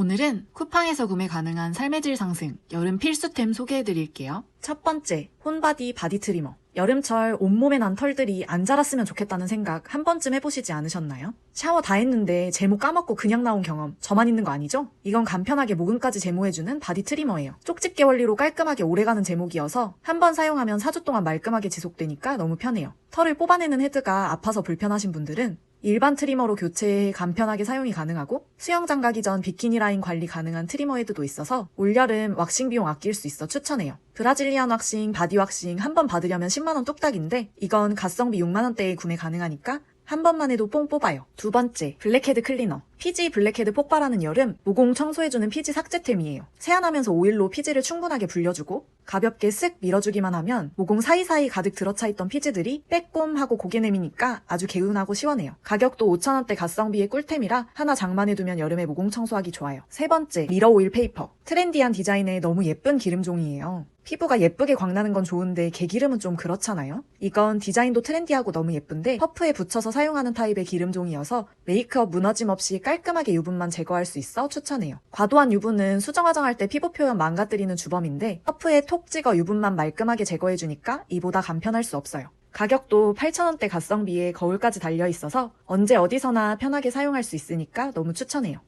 오늘은 쿠팡에서 구매 가능한 삶의 질 상승 여름 필수템 소개해드릴게요. 첫 번째, 홈바디 바디 트리머. 여름철 온몸에 난 털들이 안 자랐으면 좋겠다는 생각 한 번쯤 해보시지 않으셨나요? 샤워 다 했는데 제모 까먹고 그냥 나온 경험 저만 있는 거 아니죠? 이건 간편하게 모근까지 제모해주는 바디 트리머예요. 쪽집게 원리로 깔끔하게 오래가는 제목이어서 한 번 사용하면 4주 동안 말끔하게 지속되니까 너무 편해요. 털을 뽑아내는 헤드가 아파서 불편하신 분들은 일반 트리머로 교체해 간편하게 사용이 가능하고 수영 장 가기 전 비키니 라인 관리 가능한 트리머 헤드도 있어서 올여름 왁싱 비용 아낄 수 있어 추천해요. 브라질리안 왁싱, 바디 왁싱 한 번 받으려면 10만원 뚝딱인데 이건 가성비 6만원대에 구매 가능하니까 한 번만 해도 뽕 뽑아요. 두 번째, 블랙헤드 클리너. 피지 블랙헤드 폭발하는 여름, 모공 청소해주는 피지 삭제템이에요. 세안하면서 오일로 피지를 충분하게 불려주고, 가볍게 쓱 밀어주기만 하면 모공 사이사이 가득 들어차 있던 피지들이 빼꼼하고 고개 내미니까 아주 개운하고 시원해요. 가격도 5천원대 가성비의 꿀템이라 하나 장만해두면 여름에 모공 청소하기 좋아요. 세 번째, 미러 오일 페이퍼. 트렌디한 디자인의 너무 예쁜 기름종이에요. 피부가 예쁘게 광나는 건 좋은데 개기름은 좀 그렇잖아요? 이건 디자인도 트렌디하고 너무 예쁜데 퍼프에 붙여서 사용하는 타입의 기름종이어서 메이크업 무너짐 없이 깔끔하게 유분만 제거할 수 있어 추천해요. 과도한 유분은 수정 화장할 때 피부 표현 망가뜨리는 주범인데 퍼프에 톡 찍어 유분만 말끔하게 제거해주니까 이보다 간편할 수 없어요. 가격도 8,000원대 가성비에 거울까지 달려있어서 언제 어디서나 편하게 사용할 수 있으니까 너무 추천해요.